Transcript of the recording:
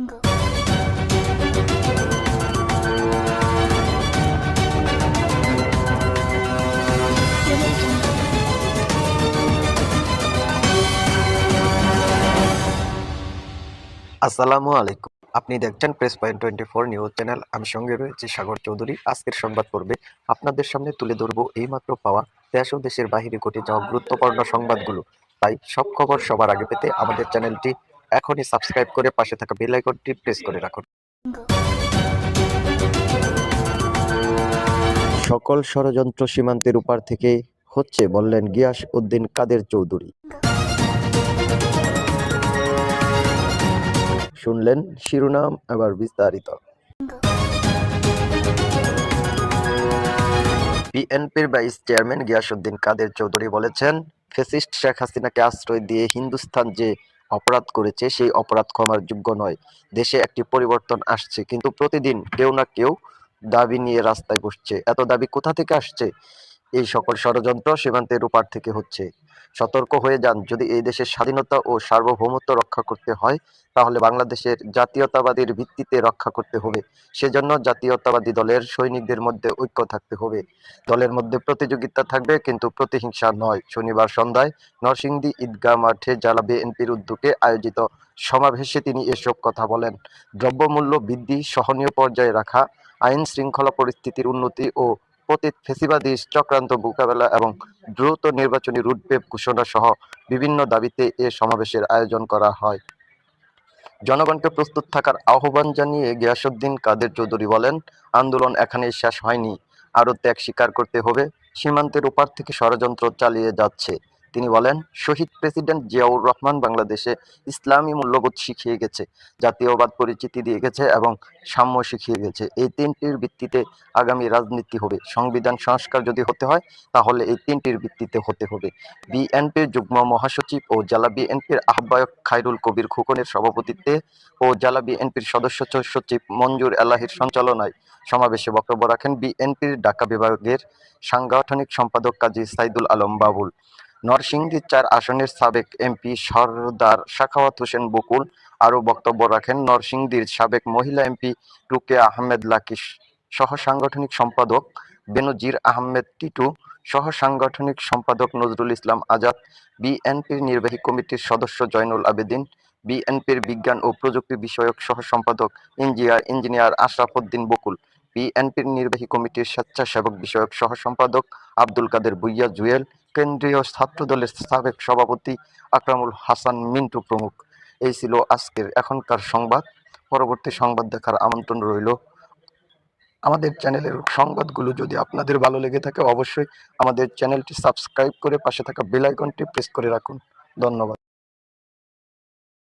আসসালামু আলাইকুম। আপনি দেখছেন press point twenty four news channel আমি সঙ্গে রয়েছি সাগর চৌধুরী। আজকের সংবাদ পর্বে আপনাদের সামনে তুলে ধরবো এইমাত্র পাওয়া দেশ ও দেশের বাহিরে ঘটে যাওয়া গুরুত্বপূর্ণ সংবাদগুলো। তাই সব খবর সবার আগে পেতে আমাদের চ্যানেলটি এখনই সাবস্ক্রাইব করে পাশে থাকা বেল আইকনটি প্রেস করে রাখুন। সকল ষড়যন্ত্র সীমান্তের উপার থেকে হচ্ছে বললেন গিয়াস উদ্দিন কাদের চৌধুরী। শুনলেন শিরোনাম, এবার বিস্তারিত। বিএনপির ভাইস চেয়ারম্যান গিয়াসউদ্দিন কাদের চৌধুরী বলেছেন, ফেসিস্ট শেখ হাসিনাকে আশ্রয় দিয়ে হিন্দুস্তান যে অপরাধ করেছে, সেই অপরাধ ক্ষমার যোগ্য নয়। দেশে একটি পরিবর্তন আসছে, কিন্তু প্রতিদিন কেউ না কেউ দাবি নিয়ে রাস্তায় বসছে। এত দাবি কোথা থেকে আসছে? এই সকল ষড়যন্ত্র সীমান্তের উপার থেকে হচ্ছে। সতর্ক হয়ে যান। যদি এই দেশের স্বাধীনতা ও সার্বভৌমত্ব রক্ষা করতে হয়, তাহলে বাংলাদেশের জাতীয়তাবাদীর ভিত্তিতে রক্ষা করতে হবে। সেজন্য জাতীয়তাবাদী দলের সৈনিকদের মধ্যে ঐক্য থাকতে হবে। দলের মধ্যে প্রতিযোগিতা থাকবে, কিন্তু প্রতিহিংসা নয়। শনিবার সন্ধ্যায় নরসিংদী ঈদগাহ মাঠে জেলা বিএনপির উদ্যোগে আয়োজিত সমাবেশে তিনি এসব কথা বলেন। দ্রব্যমূল্য বৃদ্ধি, সহনীয় পর্যায়ে রাখা, আইন শৃঙ্খলা পরিস্থিতির উন্নতি ও পতিত ফেসিবাদী চক্রান্ত মোকাবেলা এবং দ্রুত নির্বাচনী রুটম্যাপ ঘোষণা সহ বিভিন্ন দাবিতে এ সমাবেশের আয়োজন করা হয়। জনগণকে প্রস্তুত থাকার আহ্বান জানিয়ে গিয়াসুদ্দিন কাদের চৌধুরী বলেন, আন্দোলন এখানেই শেষ হয়নি। আরও ত্যাগ স্বীকার করতে হবে। সীমান্তের ওপার থেকে ষড়যন্ত্র চালিয়ে যাচ্ছে। তিনি বলেন, শহীদ প্রেসিডেন্ট জিয়াউর রহমান বাংলাদেশে ইসলামী মূল্যবোধ শিখিয়ে গেছে, জাতীয়বাদ পরিচিতি দিয়ে গেছে এবং সাম্য শিখিয়ে গেছে। এই তিনটির ভিত্তিতে আগামী রাজনীতি হবে। সংবিধান সংস্কার যদি হতে হয়, তাহলে এই তিনটির ভিত্তিতে হতে হবে। বিএনপির যুগ্ম মহাসচিব ও জেলা বিএনপির আহ্বায়ক খায়রুল কবির খোকনের সভাপতিত্বে ও জেলা বিএনপির সদস্য সচিব মঞ্জুর এলাহির সঞ্চালনায় সমাবেশে বক্তব্য রাখেন বিএনপির ঢাকা বিভাগের সাংগঠনিক সম্পাদক কাজী সাইদুল আলম বাবুল। নরসিংদী চার আসনের সাবেক এমপি সরদার শাখাওয়াত হোসেন বকুল আরও বক্তব্য রাখেন। নরসিংদীর সাবেক মহিলা এমপি রুকেয়া আহমেদ লাকি সহ সাংগঠনিক সম্পাদক বেনজির আহমেদ টিটু সহ সাংগঠনিক সম্পাদক নজরুল ইসলাম আজাদ, বিএনপির নির্বাহী কমিটির সদস্য জয়নুল আবেদিন, বিএনপির বিজ্ঞান ও প্রযুক্তি বিষয়ক সহ সম্পাদক ইঞ্জিনিয়ার ইঞ্জিনিয়ার আশরাফ উদ্দিন বকুল। বিএনপির নির্বাহী কমিটির স্বেচ্ছাসেবক বিষয়ক সহ সম্পাদক আব্দুল কাদের বুইয়া জুয়েল, কেন্দ্রীয় ছাত্রদলের সাবেক সভাপতি আকরামুল হাসান মিন্টু প্রমুখ। এই ছিল আজকের এখনকার সংবাদ। পরবর্তী সংবাদ দেখার আমন্ত্রণ রইল। আমাদের চ্যানেলের সংবাদগুলো যদি আপনাদের ভালো লেগে থাকে, অবশ্যই আমাদের চ্যানেলটি সাবস্ক্রাইব করে পাশে থাকা বেল আইকনটি প্রেস করে রাখুন। ধন্যবাদ।